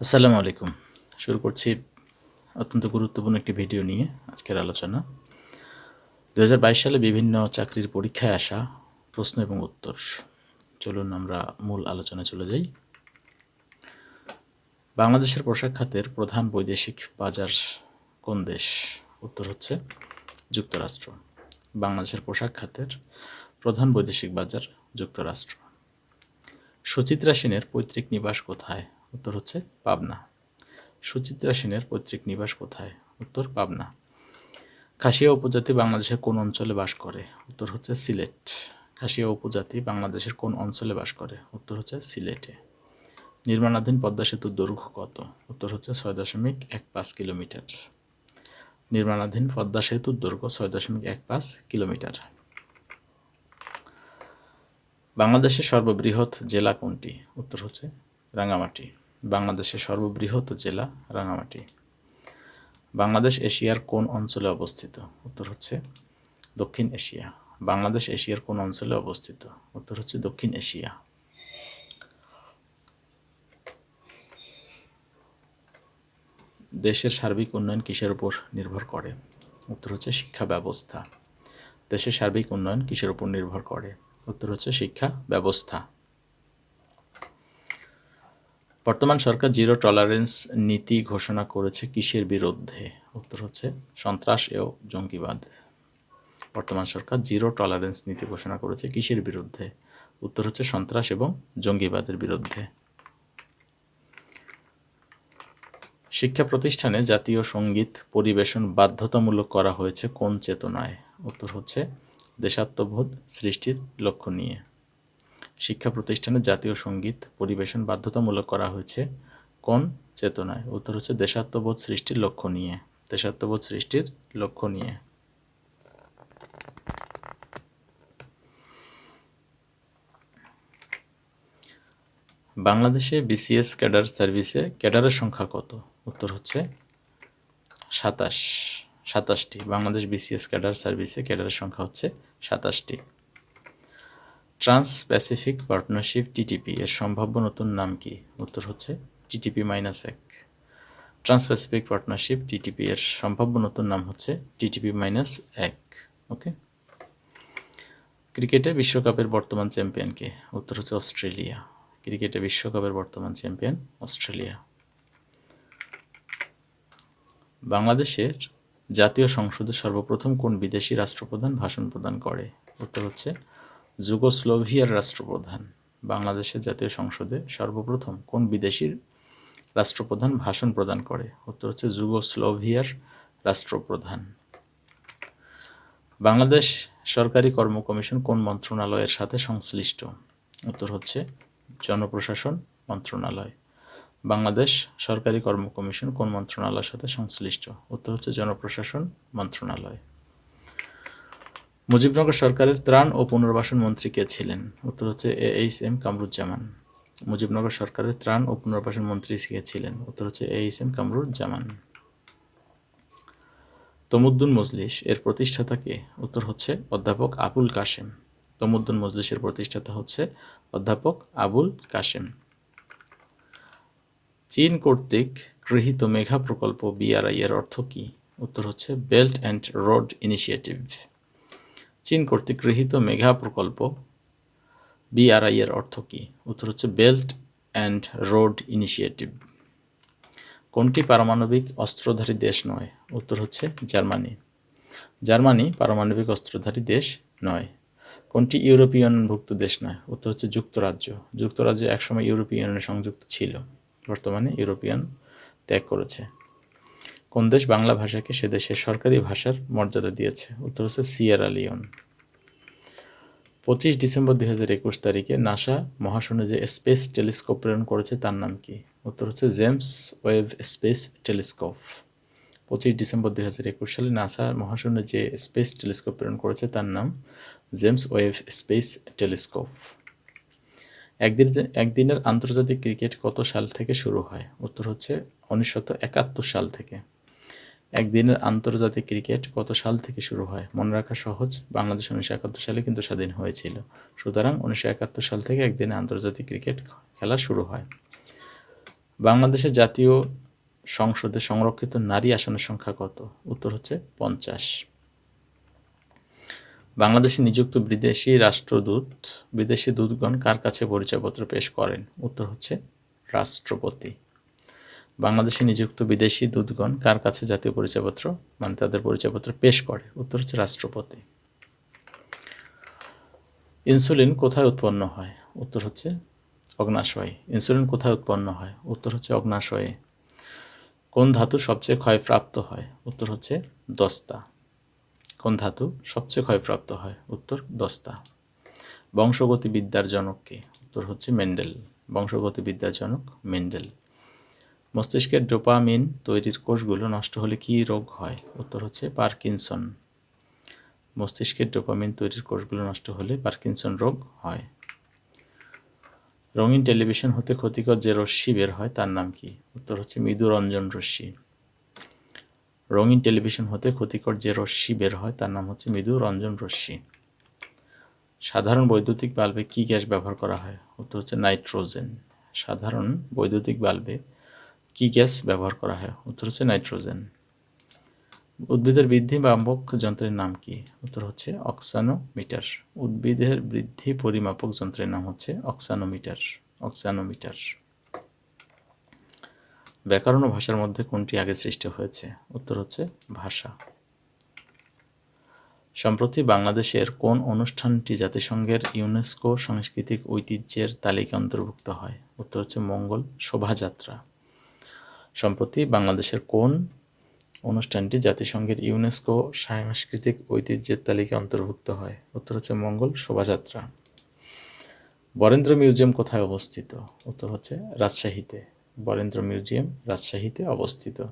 আসসালামু আলাইকুম। শুরু করছি অত্যন্ত গুরুত্বপূর্ণ একটি ভিডিও নিয়ে আজকের আলোচনা। দু হাজার বাইশ সালে বিভিন্ন চাকরির পরীক্ষায় আসা প্রশ্ন এবং উত্তর। চলুন আমরা মূল আলোচনায় চলে যাই। বাংলাদেশের পোশাক খাতের প্রধান বৈদেশিক বাজার কোন দেশ? উত্তর হচ্ছে যুক্তরাষ্ট্র। বাংলাদেশের পোশাক খাতের প্রধান বৈদেশিক বাজার যুক্তরাষ্ট্র। সুচিত্রা সেনের পৈতৃক নিবাস কোথায়? উত্তর হচ্ছে পাবনা। সুচিত্রা সেনের পৈতৃক নিবাস কোথায়? উত্তর পাবনা। খাসিয়া উপজাতি বাংলাদেশের কোন অঞ্চলে বাস করে? উত্তর হচ্ছে সিলেট। খাসিয়া উপজাতি বাংলাদেশের কোন অঞ্চলে বাস করে? উত্তর হচ্ছে সিলেটে। নির্মাণাধীন পদ্মা সেতুর দৈর্ঘ্য কত? উত্তর হচ্ছে ছয় দশমিক এক পাঁচ কিলোমিটার। নির্মাণাধীন পদ্মা সেতুর দৈর্ঘ্য ছয় দশমিক এক পাঁচ কিলোমিটার। বাংলাদেশের সর্ববৃহৎ জেলা কোনটি? উত্তর হচ্ছে রাঙামাটি বাংলাদেশের সর্ববৃহৎ জেলা রাঙামাটি। বাংলাদেশ এশিয়ার কোন অঞ্চলে অবস্থিত? উত্তর হচ্ছে দক্ষিণ এশিয়া। বাংলাদেশ এশিয়ার কোন অঞ্চলে অবস্থিত? উত্তর হচ্ছে দক্ষিণ এশিয়া। দেশের সার্বিক উন্নয়ন কিসের উপর নির্ভর করে? উত্তর হচ্ছে শিক্ষা ব্যবস্থা। দেশের সার্বিক উন্নয়ন কিসের উপর নির্ভর করে? উত্তর হচ্ছে শিক্ষা ব্যবস্থা। বর্তমান সরকার জিরো টলারেন্স নীতি ঘোষণা করেছে কিসের বিরুদ্ধে? উত্তর হচ্ছে, সন্ত্রাস ও জঙ্গিবাদ। বর্তমান সরকার জিরো টলারেন্স নীতি ঘোষণা করেছে কিসের বিরুদ্ধে? উত্তর হচ্ছে, সন্ত্রাস এবং জঙ্গিবাদের বিরুদ্ধে। শিক্ষা প্রতিষ্ঠানে জাতীয় সংগীত পরিবেশন বাধ্যতামূলক করা হয়েছে কোন চেতনায়? উত্তর হচ্ছে, দেশাত্মবোধ সৃষ্টির লক্ষ্য নিয়ে। শিক্ষা প্রতিষ্ঠানে জাতীয় সংগীত পরিবেশন বাধ্যতামূলক করা হয়েছে। কোন? চেতনায়। উত্তর হচ্ছে দেশাত্মবোধ সৃষ্টির লক্ষ্য নিয়ে। দেশাত্মবোধ সৃষ্টির লক্ষ্য নিয়ে। বাংলাদেশে বিসিএস ক্যাডার সার্ভিসে ক্যাডারের সংখ্যা কত? উত্তর হচ্ছে সাতাশ। সাতাশটি। বাংলাদেশ বিসিএস ক্যাডার সার্ভিসে ক্যাডারের সংখ্যা হচ্ছে সাতাশটি। ট্রান্স প্যাসিফিক পার্টনারশিপ টিটিপি এর সম্ভাব্য নতুন নাম কি? উত্তর হচ্ছে টিটিপি মাইনাস এক। ট্রান্স প্যাসিফিক পার্টনারশিপ টিটিপি এর সম্ভাব্য নতুন নাম হচ্ছে টিটিপি মাইনাস এক ওকে ক্রিকেটে বিশ্বকাপের বর্তমান চ্যাম্পিয়ন কে? উত্তর হচ্ছে অস্ট্রেলিয়া। ক্রিকেটে বিশ্বকাপের বর্তমান চ্যাম্পিয়ন অস্ট্রেলিয়া। বাংলাদেশের জাতীয় সংসদে সর্বপ্রথম কোন বিদেশি রাষ্ট্রপ্রধান ভাষণ প্রদান করে? উত্তর হচ্ছে যুগোস্লোভিয়ার রাষ্ট্রপ্রধান। বাংলাদেশের জাতীয় সংসদে সর্বপ্রথম কোন বিদেশির রাষ্ট্রপ্রধান ভাষণ প্রদান করে? উত্তর হচ্ছে যুগোস্লোভিয়ার রাষ্ট্রপ্রধান। বাংলাদেশ সরকারি কর্ম কমিশন কোন মন্ত্রণালয়ের সাথে সংশ্লিষ্ট? উত্তর হচ্ছে জনপ্রশাসন মন্ত্রণালয়। বাংলাদেশ সরকারি কর্ম কমিশন কোন মন্ত্রণালয়ের সাথে সংশ্লিষ্ট? উত্তর হচ্ছে জনপ্রশাসন মন্ত্রণালয়। মুজিবনগর সরকারের ত্রাণ ও পুনর্বাসন মন্ত্রী কে ছিলেন? উত্তর হচ্ছে A H M Kamaruzzaman. Mujibnagar সরকারের ত্রাণ ও পুনর্বাসন মন্ত্রী কে ছিলেন? উত্তর হচ্ছে A H M Kamaruzzaman. Tamaddun Majlish এর প্রতিষ্ঠাতাকে উত্তর হচ্ছে অধ্যাপক আবুল কাশেম। তমুদ্দুন মজলিসের প্রতিষ্ঠাতা হচ্ছে অধ্যাপক আবুল কাশেম। চীন কর্তৃক গৃহীত মেঘা প্রকল্প বিআরআই এর অর্থ কী? উত্তর হচ্ছে বেল্ট অ্যান্ড রোড ইনিশিয়েটিভ। চীন কর্তৃক গৃহীত মেঘা প্রকল্প বিআরআই এর অর্থ কী? উত্তর হচ্ছে বেল্ট অ্যান্ড রোড ইনিশিয়েটিভ কোনটি পারমাণবিক অস্ত্রধারী দেশ নয়? উত্তর হচ্ছে জার্মানি। জার্মানি পারমাণবিক অস্ত্রধারী দেশ নয়। কোনটি ইউরোপিয়ানভুক্ত দেশ নয়? উত্তর হচ্ছে যুক্তরাজ্য। যুক্তরাজ্য একসময় ইউরোপিয়ানের সংযুক্ত ছিল। বর্তমানে ইউরোপিয়ান ত্যাগ করেছে। কোন দেশ বাংলা ভাষাকে সে দেশের সরকারি ভাষার মর্যাদা দিয়েছে? উত্তর হচ্ছে সিয়েরা লিওন। পঁচিশ ডিসেম্বর দুই হাজার একুশ তারিখে নাসা মহাশূন্যে যে স্পেস টেলিস্কোপ প্রেরণ করেছে, তার নাম কি? উত্তর হচ্ছে জেমস ওয়েভ স্পেস টেলিস্কোপ। পঁচিশ ডিসেম্বর দুই হাজার একুশ সালে নাসা মহাশূন্যে যে স্পেস টেলিস্কোপ প্রেরণ করেছে, তার নাম জেমস ওয়েভ স্পেস টেলিস্কোপ। একদিন একদিনের আন্তর্জাতিক ক্রিকেট কত সাল থেকে শুরু হয়? উত্তর হচ্ছে উনিশশো একাত্তর সাল থেকে। একদিনের আন্তর্জাতিক ক্রিকেট কত সাল থেকে শুরু হয়? মনে রাখা সহজ, বাংলাদেশ উনিশশো একাত্তর সালে কিন্তু স্বাধীন হয়েছিল। সুতরাং উনিশশো একাত্তর সাল থেকে একদিনে আন্তর্জাতিক ক্রিকেট খেলা শুরু হয়। বাংলাদেশের জাতীয় সংসদে সংরক্ষিত নারী আসনের সংখ্যা কত? উত্তর হচ্ছে পঞ্চাশ। বাংলাদেশে নিযুক্ত বিদেশি রাষ্ট্রদূত, বিদেশি দূতগণ কার কাছে পরিচয়পত্র পেশ করেন? উত্তর হচ্ছে রাষ্ট্রপতি। বাংলাদেশে নিযুক্ত বিদেশি দূতগণ কার কাছে জাতীয় পরিচয়পত্র? মানে তাদের পরিচয়পত্র পেশ করে। উত্তর হচ্ছে রাষ্ট্রপতি। ইনসুলিন কোথায় উৎপন্ন হয়? উত্তর হচ্ছে অগ্নাশয়ে। ইনসুলিন কোথায় উৎপন্ন হয়? উত্তর হচ্ছে অগ্নাশয়ে। কোন ধাতু সবচেয়ে ক্ষয়প্রাপ্ত হয়? উত্তর হচ্ছে দস্তা। কোন ধাতু সবচেয়ে ক্ষয়প্রাপ্ত হয়? উত্তর দস্তা। বংশগতিবিদ্যার জনককে উত্তর হচ্ছে মেন্ডেল। বংশগতিবিদ্যার জনক মেন্ডেল। মস্তিষ্কের ডোপামিন তৈরির কোষগুলো নষ্ট হলে কী রোগ হয়? উত্তর হচ্ছে পার্কিনসন। মস্তিষ্কের ডোপামিন তৈরির কোষগুলো নষ্ট হলে পার্কিনসন রোগ হয়। রঙিন টেলিভিশন হতে ক্ষতিকর যে রশ্মি বের হয়, তার নাম কি? উত্তর হচ্ছে মৃদুরঞ্জন রশ্মি। রঙিন টেলিভিশন হতে ক্ষতিকর যে রশ্মি বের হয়, তার নাম হচ্ছে মৃদু রঞ্জন রশ্মি। সাধারণ বৈদ্যুতিক বাল্বে কী গ্যাস ব্যবহার করা হয়? উত্তর হচ্ছে নাইট্রোজেন। সাধারণ বৈদ্যুতিক বাল্বে কী গ্যাস ব্যবহার করা হয়? উত্তর হচ্ছে নাইট্রোজেন। উদ্ভিদের বৃদ্ধি মাপক যন্ত্রের নাম কি? উত্তর হচ্ছে অক্সানোমিটার। উদ্ভিদের বৃদ্ধি পরিমাপক যন্ত্রের নাম হচ্ছে অক্সানোমিটার। অক্সানোমিটার। ব্যাকরণ ও ভাষার মধ্যে কোনটি আগে সৃষ্টি হয়েছে? উত্তর হচ্ছে ভাষা। সম্প্রতি বাংলাদেশের কোন অনুষ্ঠানটি জাতিসংঘের ইউনেস্কো সাংস্কৃতিক ঐতিহ্যের তালিকা অন্তর্ভুক্ত হয়? উত্তর হচ্ছে মঙ্গল শোভাযাত্রা। সম্প্রতি বাংলাদেশের কোন অনুষ্ঠানটি জাতিসংঘের ইউনেস্কো সাংস্কৃতিক ঐতিহ্যের তালিকায় অন্তর্ভুক্ত হয়? উত্তর হচ্ছে মঙ্গল শোভাযাত্রা। বরেন্দ্র মিউজিয়াম কোথায় অবস্থিত? উত্তর হচ্ছে রাজশাহীতে। বরেন্দ্র মিউজিয়াম রাজশাহীতে অবস্থিত।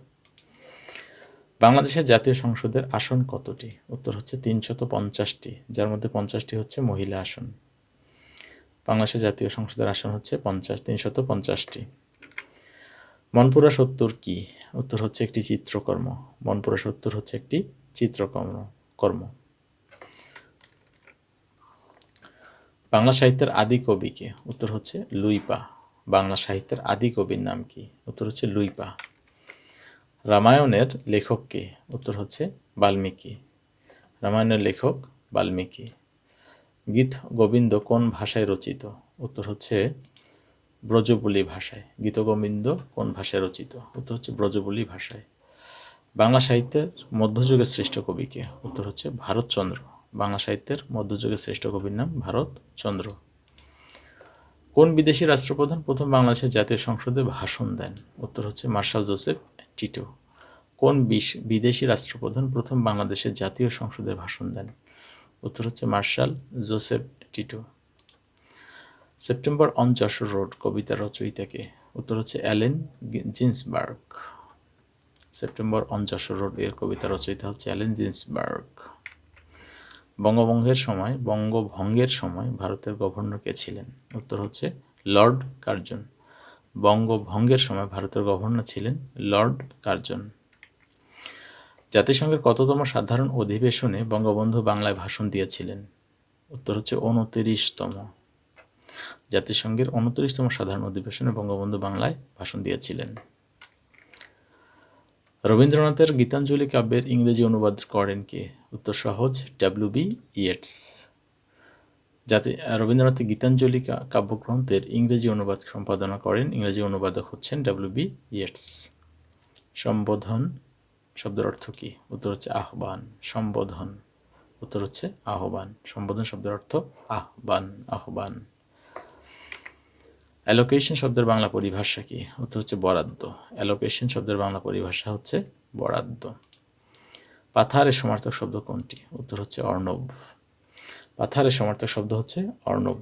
বাংলাদেশের জাতীয় সংসদের আসন কতটি? উত্তর হচ্ছে তিনশত পঞ্চাশটি, যার মধ্যে পঞ্চাশটি হচ্ছে মহিলা আসন। বাংলাদেশের জাতীয় সংসদের আসন হচ্ছে পঞ্চাশ, তিনশত পঞ্চাশটি। মনপুরা সত্তর কি? উত্তর হচ্ছে একটি চিত্রকর্ম। মনপুরা সত্তর হচ্ছে একটি চিত্রকর্ম, কর্ম। বাংলা সাহিত্যের আদি কবিকে উত্তর হচ্ছে লুইপা। বাংলা সাহিত্যের আদি কবির নাম কি? উত্তর হচ্ছে লুইপা। রামায়ণের লেখককে উত্তর হচ্ছে বাল্মীকি। রামায়ণের লেখক বাল্মীকি। গীত গোবিন্দ কোন ভাষায় রচিত? উত্তর হচ্ছে ব্রজবুলি ভাষায়, গীতগোবিন্দ কোন ভাষায় রচিত? উত্তর হচ্ছে ব্রজবুলি ভাষায়। বাংলা সাহিত্যের মধ্যযুগের শ্রেষ্ঠ কবিকে উত্তর হচ্ছে ভারতচন্দ্র বাংলা সাহিত্যের মধ্যযুগের শ্রেষ্ঠ কবির নাম ভারতচন্দ্র কোন বিদেশি রাষ্ট্রপ্রধান প্রথম বাংলাদেশের জাতীয় সংসদে ভাষণ দেন? উত্তর হচ্ছে মার্শাল জোসেফ টিটো। কোন বিদেশি রাষ্ট্রপ্রধান প্রথম বাংলাদেশের জাতীয় সংসদে ভাষণ দেন? উত্তর হচ্ছে Marshal Joseph Tito. September on Jessore road কবিতা রচয়িতাকে। উত্তর হচ্ছে Allen Ginsberg. September on Jessore রোডের কবিতা রচয়িতা হচ্ছে অ্যালেন জিন্সবার্গ। বঙ্গভঙ্গের সময় বঙ্গভঙ্গের সময় ভারতের গভর্নর কে ছিলেন? উত্তর হচ্ছে লর্ড কার্জন। বঙ্গভঙ্গের সময় ভারতের গভর্নর ছিলেন লর্ড কার্জন। জাতিসংঘের কততম সাধারণ অধিবেশনে বঙ্গবন্ধু বাংলায় ভাষণ দিয়েছিলেন? উত্তর হচ্ছে উনতিরিশতম জাতিসংঘের উনত্রিশতম সাধারণ অধিবেশনে বঙ্গবন্ধু বাংলায় ভাষণ দিয়েছিলেন। রবীন্দ্রনাথের গীতাঞ্জলি কাব্যের ইংরেজি অনুবাদ করেন কে? উত্তর সহজ ডাব্লিউ বি ইয়েটস যাতে রবীন্দ্রনাথের গীতাঞ্জলি কাব্যগ্রন্থের ইংরেজি অনুবাদ সম্পাদনা করেন। ইংরেজি অনুবাদক হচ্ছেন ডাব্লিউ বি ইয়েটস সম্বোধন, শব্দের অর্থ কী? উত্তর হচ্ছে আহ্বান। সম্বোধন, উত্তর হচ্ছে আহ্বান। সম্বোধন, শব্দের অর্থ আহ্বান আহ্বান। অ্যালোকেশন শব্দের বাংলা পরিভাষা কি? উত্তর হচ্ছে বরাদ্দ। অ্যালোকেশন শব্দের বাংলা পরিভাষা হচ্ছে বরাদ্দ। পাথারের সমার্থক শব্দ কোনটি? উত্তর হচ্ছে অর্ণব। পাথারের সমার্থক শব্দ হচ্ছে অর্ণব।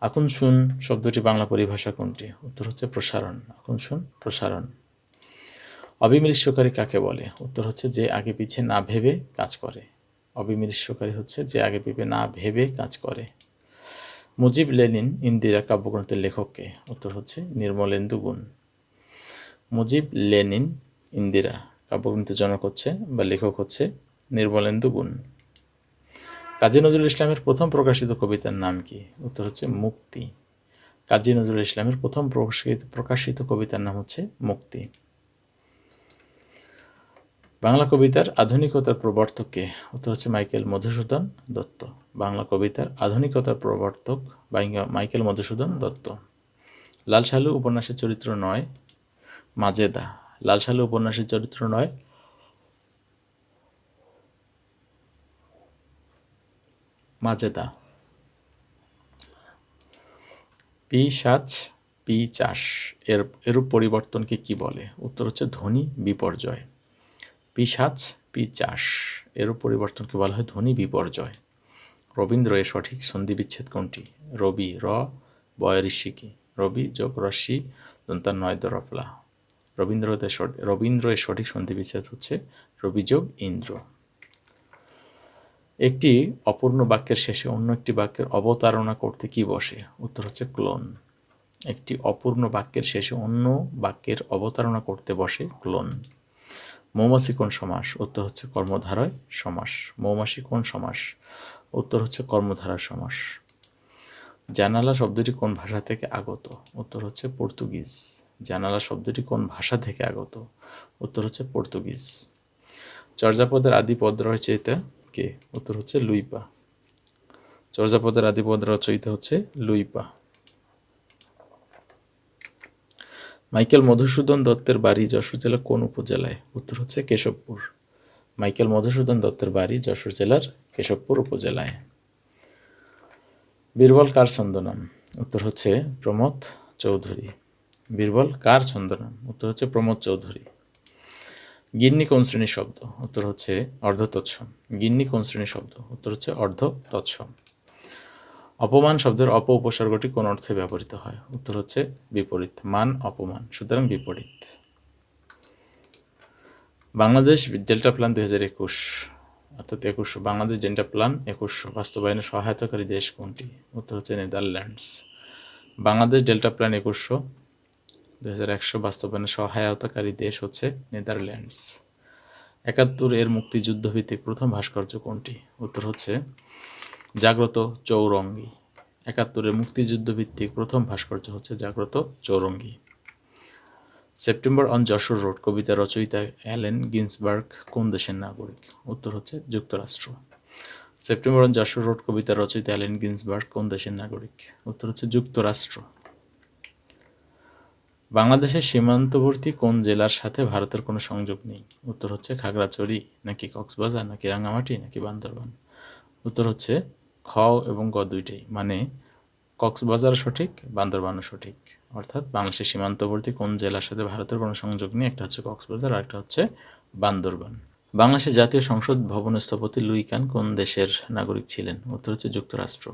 এখন শুন শব্দটি বাংলা পরিভাষা কোনটি? উত্তর হচ্ছে প্রসারণ। এখন শুন প্রসারণ। অবিমৃষ্যকারী কাকে বলে? উত্তর হচ্ছে যে আগে পিছিয়ে না ভেবে কাজ করে। অবিমৃষ্যকারী হচ্ছে যে আগে পিপে না ভেবে কাজ করে। মুজিব লেনিন ইন্দিরা কাব্যগ্রন্থের লেখককে। উত্তর হচ্ছে নির্মলেন্দু গুণ। মুজিব লেনিন ইন্দিরা কাব্যগ্রন্থের জনক হচ্ছে বা লেখক হচ্ছে নির্মলেন্দু গুণ। কাজী নজরুল ইসলামের প্রথম প্রকাশিত কবিতার নাম কি? উত্তর হচ্ছে মুক্তি। কাজী নজরুল ইসলামের প্রথম প্রকাশিত প্রকাশিত কবিতার নাম হচ্ছে মুক্তি। বাংলা কবিতার আধুনিকতার প্রবর্তককে, উত্তর হচ্ছে মাইকেল মধুসূদন দত্ত। বাংলা কবিতার আধুনিকতার প্রবর্তক মাইকেল মধুসূদন দত্ত। লাল সালু উপন্যাসের চরিত্র নয়, মাজেদা। লাল সালু উপন্যাসের চরিত্র নয়, মাজেদা। পি সাজ, পি চাষ, এর, এরূপ পরিবর্তনকে কি বলে? উত্তর হচ্ছে ধ্বনি বিপর্যয়। পি সাজ পি চাষ এরূপ পরিবর্তনকে বলা হয় ধ্বনি বিপর্যয়। রবীন্দ্র এর সঠিক সন্ধি বিচ্ছেদ কোনটি? রবি র বয় ঋষিকি রবি যোগ রশ্মি, দন্তার নয় দরফলা রবীন্দ্রদের সঠ- রবীন্দ্র এর সঠিক সন্ধি বিচ্ছেদ হচ্ছে রবি যোগ ইন্দ্র। একটি অপূর্ণ বাক্যের শেষে অন্য একটি বাক্যের অবতারণা করতে কি বসে? উত্তর হচ্ছে ক্লোন। একটি অপূর্ণ বাক্যের শেষে অন্য বাক্যের অবতারণা করতে বসে ক্লোন। মৌমাছি কোন সমাস? উত্তর হচ্ছে কর্মধারয় সমাস। মৌমাছি কোন সমাস? উত্তর হচ্ছে কর্মধারয় সমাস। জানালা শব্দটি কোন ভাষা থেকে আগত? উত্তর হচ্ছে পর্তুগিজ। জানালা শব্দটি কোন ভাষা থেকে আগত? উত্তর হচ্ছে পর্তুগিজ। চর্যাপদের আদি পদ রচয়িতা কে? উত্তর হচ্ছে লুইপা। চর্যাপদের আদি পদ রচয়িতা হচ্ছে লুইপা। মাইকেল মধুসূদন দত্তের বাড়ি যশোর জেলার কোন উপজেলায়? উত্তর হচ্ছে কেশবপুর। মাইকেল মধুসূদন দত্তের বাড়ি যশোর জেলার কেশবপুর উপজেলায়। বীরবল কার ছন্দনাম? উত্তর হচ্ছে প্রমোদ চৌধুরী। বীরবল কার ছন্দনাম? উত্তর হচ্ছে প্রমোদ চৌধুরী। গিন্নি কোন শ্রেণির শব্দ? উত্তর হচ্ছে অর্ধ তৎসম গিন্নি কোন শ্রেণির শব্দ? উত্তর হচ্ছে অর্ধ তৎসম অপমান শব্দের অপ উপসর্গটি কোন অর্থে ব্যবহৃত হয়? উত্তর হচ্ছে বিপরীত। মান অপমান, সুতরাং বিপরীত। বাংলাদেশ ডেল্টা প্ল্যান দুই হাজার একুশ, অর্থাৎ একুশশো বাংলাদেশ ডেল্টা প্ল্যান একুশশো বাস্তবায়নে সহায়তাকারী দেশ কোনটি? উত্তর হচ্ছে নেদারল্যান্ডস। বাংলাদেশ ডেল্টা প্ল্যান একুশশো দুই হাজার একশো বাস্তবায়নে সহায়তাকারী দেশ হচ্ছে নেদারল্যান্ডস। একাত্তর এর মুক্তিযুদ্ধভিত্তিক প্রথম ভাস্কর্য কোনটি? উত্তর হচ্ছে জাগ্রত চৌরঙ্গি। একাত্তরের মুক্তিযুদ্ধ ভিত্তিক প্রথম ভাস্কর্য হচ্ছে Jagrata Chowrangi. September on Jessore road কবিতা রচয়িতা অ্যালেন গিন্সবার্গ কোন দেশের নাগরিক? উত্তর হচ্ছে যুক্তরাষ্ট্র। সেপ্টেম্বর অন যশোর রোড কবিতা রচয়িতা অ্যালেন গিন্সবার্গ কোন দেশের নাগরিক? উত্তর হচ্ছে যুক্তরাষ্ট্র। বাংলাদেশের সীমান্তবর্তী কোন জেলার সাথে ভারতের কোনো সংযোগ নেই? উত্তর হচ্ছে খাগড়াছড়ি, নাকি কক্সবাজার, নাকি রাঙামাটি, নাকি বান্দরবান? উত্তর হচ্ছে খ এবং গ দুইটাই মানে কক্সবাজার সঠিক বান্দরবানও সঠিক। অর্থাৎ বাংলাদেশের সীমান্তবর্তী কোন জেলার সাথে ভারতের কোনো সংযোগ নেই, একটা হচ্ছে কক্সবাজার আর একটা হচ্ছে বান্দরবান। বাংলাদেশের জাতীয় সংসদ ভবন স্থপতি লুই খান কোন দেশের নাগরিক ছিলেন? উত্তর হচ্ছে যুক্তরাষ্ট্র।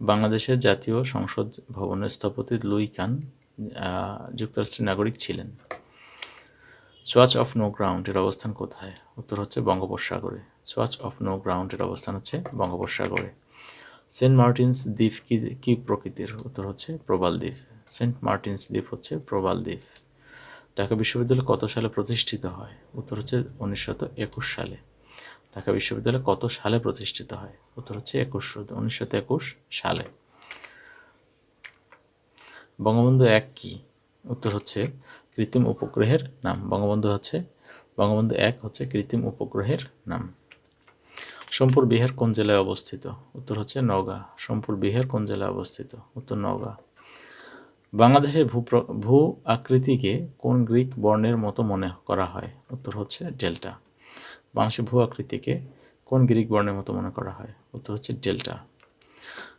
বাংলাদেশের জাতীয় সংসদ ভবনের স্থপতি লুই খান যুক্তরাষ্ট্রের নাগরিক ছিলেন। সোয়াচ অফ নো গ্রাউন্ড এর অবস্থান কোথায়? উত্তর হচ্ছে বঙ্গোপসাগরে। সোয়াচ অফ নো গ্রাউন্ডের অবস্থান হচ্ছে বঙ্গোপসাগরে। সেন্ট মার্টিনস দ্বীপ কি কি প্রকৃতির? উত্তর হচ্ছে প্রবাল দ্বীপ। সেন্ট মার্টিনস দ্বীপ হচ্ছে প্রবাল দ্বীপ। ঢাকা বিশ্ববিদ্যালয় কত সালে প্রতিষ্ঠিত হয়? উত্তর হচ্ছে উনিশশত একুশ সালে। ঢাকা বিশ্ববিদ্যালয় কত সালে প্রতিষ্ঠিত হয়? উত্তর হচ্ছে একুশশো উনিশশো একুশ সালে। বঙ্গবন্ধু এক কি? উত্তর হচ্ছে কৃত্রিম উপগ্রহের নাম। বঙ্গবন্ধু হচ্ছে, বঙ্গবন্ধু এক হচ্ছে কৃত্রিম উপগ্রহের নাম। সোমপুর বিহার কোন জেলায় অবস্থিত? উত্তর হচ্ছে নওগাঁ। সোমপুর বিহার কোন জেলায় অবস্থিত? উত্তর নওগাঁ। বাংলাদেশের ভূ ভূ আকৃতিকে কোন গ্রিক বর্ণের মতো মনে করা হয়? উত্তর হচ্ছে ডেল্টা। বাংলাদেশের ভূ আকৃতিকে কোন গ্রিক বর্ণের মতো মনে করা হয়? উত্তর হচ্ছে ডেল্টা।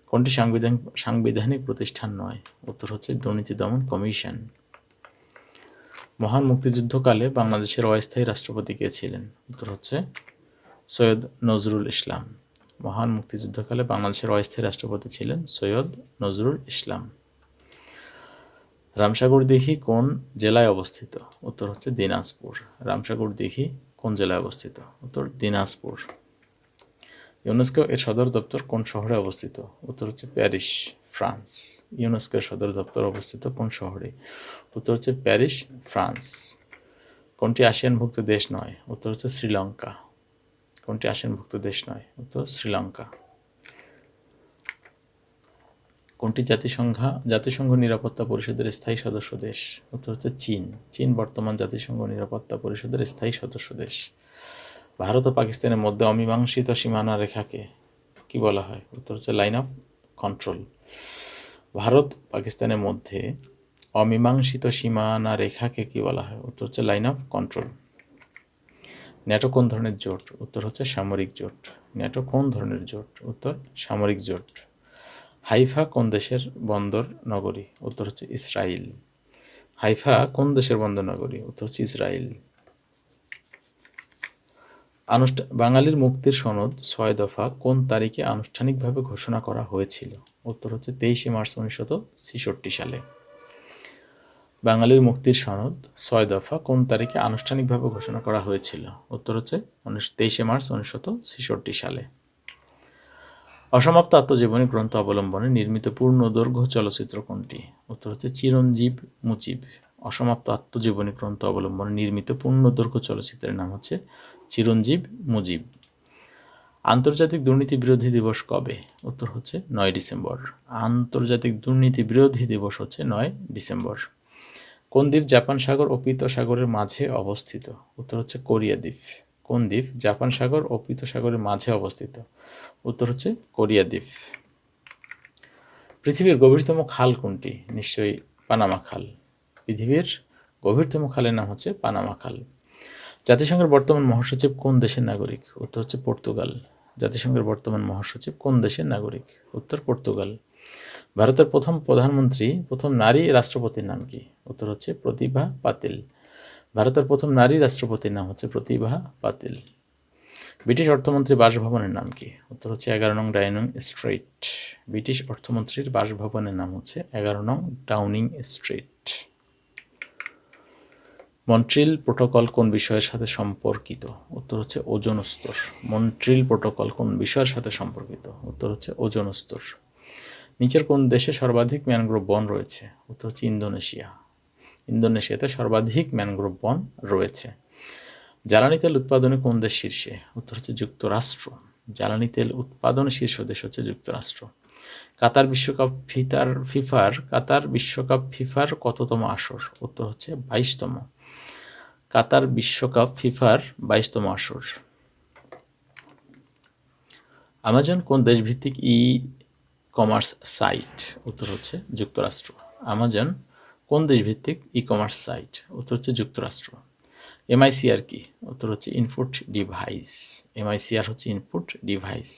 কোনটি সাংবিধানিক সাংবিধানিক প্রতিষ্ঠান নয়? উত্তর হচ্ছে দুর্নীতি দমন কমিশন। মহান মুক্তিযুদ্ধকালে বাংলাদেশের অস্থায়ী রাষ্ট্রপতি কে ছিলেন? উত্তর হচ্ছে সৈয়দ নজরুল ইসলাম। মহান মুক্তিযুদ্ধকালে বাংলাদেশের অস্থায়ী রাষ্ট্রপতি ছিলেন সৈয়দ নজরুল ইসলাম। রামসাগর দিঘি কোন জেলায় অবস্থিত? উত্তর হচ্ছে দিনাজপুর। রামসাগর দিঘি কোন জেলায় অবস্থিত? উত্তর দিনাজপুর। ইউনেস্কো এর সদর দপ্তর কোন শহরে অবস্থিত? উত্তর হচ্ছে প্যারিস, ফ্রান্স। ইউনেস্কো সদর দপ্তর অবস্থিত কোন শহরে? উত্তর হচ্ছে প্যারিস, ফ্রান্স। কোনটি আসিয়ানভুক্ত দেশ নয়? উত্তর হচ্ছে শ্রীলঙ্কা। কোনটি আসিয়ানভুক্ত দেশ নয়, উত্তর শ্রীলঙ্কা। কোনটি জাতিসংঘ? জাতিসংঘ নিরাপত্তা পরিষদের স্থায়ী সদস্য দেশ, উত্তর হচ্ছে চীন। চীন বর্তমান জাতিসংঘ নিরাপত্তা পরিষদের স্থায়ী সদস্য দেশ। ভারত ও পাকিস্তানের মধ্যে অমীমাংসিত সীমানা রেখাকে কি বলা হয়? উত্তর হচ্ছে লাইন অফ কন্ট্রোল ভারত পাকিস্তানের মধ্যে অমীমাংসিত সীমানা রেখাকে কি বলা হয়? উত্তর হচ্ছে লাইন অফ কন্ট্রোল ন্যাটো কোন ধরনের জোট? উত্তর হচ্ছে সামরিক জোট। ন্যাটো কোন ধরনের জোট? উত্তর সামরিক জোট। হাইফা কোন দেশের বন্দর নগরী? উত্তর হচ্ছে ইসরায়েল হাইফা কোন দেশের বন্দর নগরী? উত্তর হচ্ছে ইসরায়েল আনুষ্ঠান বাঙালির মুক্তির সনদ ছয় দফা কোন তারিখে আনুষ্ঠানিকভাবে ঘোষণা করা হয়েছিল? উত্তর হচ্ছে তেইশে মার্চ উনিশশত ছেষট্টি সালে। বাঙালির মুক্তির সনদ ছয় দফা কোন তারিখে আনুষ্ঠানিকভাবে ঘোষণা করা হয়েছিল? উত্তর হচ্ছে উনিশ তেইশে মার্চ উনিশশত ছেষট্টি সালে। অসমাপ্ত আত্মজীবনী গ্রন্থ অবলম্বনে নির্মিত পূর্ণ দৈর্ঘ্য চলচ্চিত্র কোনটি? উত্তর হচ্ছে চিরঞ্জীব মুচিব। অসমাপ্ত আত্মজীবনী গ্রন্থ অবলম্বনে নির্মিত পূর্ণ দৈর্ঘ্য চলচ্চিত্রের নাম হচ্ছে চিরঞ্জীব মুজিব। আন্তর্জাতিক দুর্নীতি বিরোধী দিবস কবে? উত্তর হচ্ছে নয় ডিসেম্বর। আন্তর্জাতিক দুর্নীতি বিরোধী দিবস হচ্ছে নয় ডিসেম্বর। কোন দ্বীপ জাপান সাগর ও পীত সাগরের মাঝে অবস্থিত? উত্তর হচ্ছে কোরিয়া দ্বীপ। কোন দ্বীপ জাপান সাগর ও পীত সাগরের মাঝে অবস্থিত? উত্তর হচ্ছে কোরিয়া দ্বীপ। পৃথিবীর গভীরতম খাল কোনটি? নিশ্চয়ই পানামা খাল। পৃথিবীর গভীরতম খালের নাম হচ্ছে পানামা খাল। জাতিসংঘের বর্তমান মহাসচিব কোন দেশের নাগরিক? উত্তর হচ্ছে পর্তুগাল। জাতিসংঘের বর্তমান মহাসচিব কোন দেশের নাগরিক? উত্তর পর্তুগাল। ভারতের প্রথম প্রধানমন্ত্রী, প্রথম নারী রাষ্ট্রপতির নাম কি? উত্তর হচ্ছে প্রতিভা পাতিল। ভারতের প্রথম নারী রাষ্ট্রপতির নাম হচ্ছে প্রতিভা পাতিল। ব্রিটিশ অর্থমন্ত্রী বাসভবনের নাম কি? উত্তর হচ্ছে এগারো নং ডাইনিং স্ট্রিট। ব্রিটিশ অর্থমন্ত্রীর বাসভবনের নাম হচ্ছে এগারো নং ডাউনিং স্ট্রিট। মন্ট্রিল প্রোটোকল কোন বিষয়ের সাথে সম্পর্কিত? উত্তর হচ্ছে ওজন স্তর। মন্ট্রিল প্রোটোকল কোন বিষয়ের সাথে সম্পর্কিত? উত্তর হচ্ছে ওজন স্তর। নিচের কোন দেশে সর্বাধিক ম্যানগ্রোভ বন রয়েছে? উত্তর হচ্ছে ইন্দোনেশিয়া। ইন্দোনেশিয়াতে সর্বাধিক ম্যানগ্রোভ বন রয়েছে। জ্বালানি তেল উৎপাদনে কোন দেশ শীর্ষে? উত্তর হচ্ছে যুক্তরাষ্ট্র। জ্বালানি তেল উৎপাদন শীর্ষ দেশ হচ্ছে যুক্তরাষ্ট্র। কাতার বিশ্বকাপ ফিতার ফিফার, কাতার বিশ্বকাপ ফিফার কততম আসর? উত্তর হচ্ছে বাইশতম। কাতার বিশ্বকাপ ফিফার বাইশতম আসর। আমাজন কোন দেশভিত্তিক ই কমার্স সাইট উত্তর হচ্ছে যুক্তরাষ্ট্র। আমাজন কোন দেশভিত্তিক ই কমার্স সাইট উত্তর হচ্ছে যুক্তরাষ্ট্র। এমআইসিআর কি, উত্তর হচ্ছে ইনপুট ডিভাইস এমআইসিআর হচ্ছে ইনপুট ডিভাইস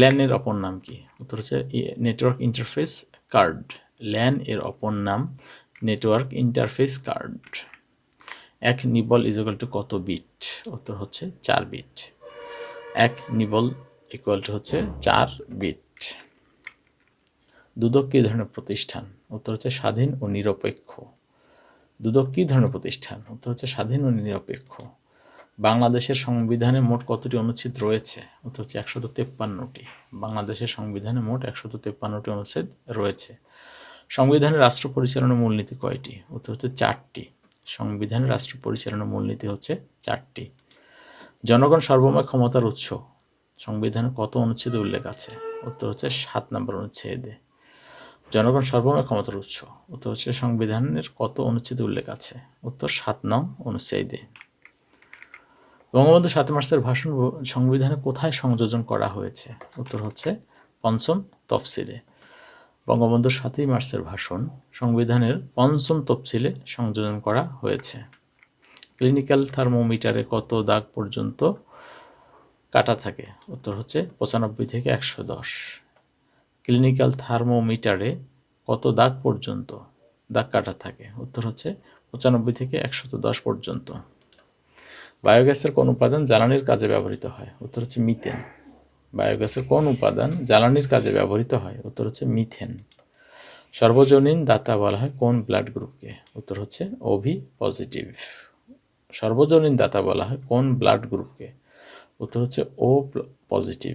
ল্যান এর অপর নাম কি, উত্তর হচ্ছে নেটওয়ার্ক ইন্টারফেস কার্ড ল্যান এর অপর নাম নেটওয়ার্ক ইন্টারফেস কার্ড এক নিবল ইজুয়াল টু কত বিট উত্তর হচ্ছে চার বিট এক নিবল ইকুয়াল টু হচ্ছে চার বিট দুদক কী ধরনের প্রতিষ্ঠান? উত্তর হচ্ছে স্বাধীন ও নিরপেক্ষ। দুদক কী ধরনের প্রতিষ্ঠান? উত্তর হচ্ছে স্বাধীন ও নিরপেক্ষ। বাংলাদেশের সংবিধানে মোট কতটি অনুচ্ছেদ রয়েছে? উত্তর হচ্ছে একশত তেপ্পান্নটি। বাংলাদেশের সংবিধানে মোট একশত তেপ্পান্নটি অনুচ্ছেদ রয়েছে। সংবিধানের রাষ্ট্র পরিচালনার মূলনীতি কয়টি? উত্তর হচ্ছে চারটি। সংবিধানের রাষ্ট্র পরিচালনার মূলনীতি হচ্ছে চারটি। জনগণ সর্বময় ক্ষমতার উৎস। সংবিধানে কত অনুচ্ছেদে উল্লেখ আছে? উত্তর হচ্ছে সাত নম্বর অনুচ্ছেদে। জনগণ সর্বময় ক্ষমতার উৎস। উত্তর হচ্ছে সংবিধানের কত অনুচ্ছেদে উল্লেখ আছে? উত্তর সাত নং অনুচ্ছেদে। বঙ্গবন্ধু সাত মার্চের ভাষণ সংবিধানে কোথায় সংযোজন করা হয়েছে? উত্তর হচ্ছে পঞ্চম তফসিলে। বঙ্গবন্ধুর সাতই মার্চের ভাষণ সংবিধানের পঞ্চম তফসিলে সংযোজন করা হয়েছে। ক্লিনিক্যাল থার্মোমিটারে কত দাগ পর্যন্ত কাটা থাকে? উত্তর হচ্ছে পঁচানব্বই থেকে একশো দশ। ক্লিনিক্যাল থার্মোমিটারে কত দাগ পর্যন্ত? দাগ কাটা থাকে। উত্তর হচ্ছে পঁচানব্বই থেকে একশত দশ পর্যন্ত। বায়োগ্যাসের কোন উপাদান জ্বালানির কাজে ব্যবহৃত হয়? উত্তর হচ্ছে মিথেন। বায়োগ্যাসের কোন উপাদান জ্বালানির কাজে ব্যবহৃত হয়? উত্তর হচ্ছে মিথেন। সর্বজনীন দাতা বলা হয় কোন ব্লাড গ্রুপকে? উত্তর হচ্ছে ওভি পজিটিভ সর্বজনীন দাতা বলা হয় কোন ব্লাড গ্রুপকে? উত্তর হচ্ছে ও পজিটিভ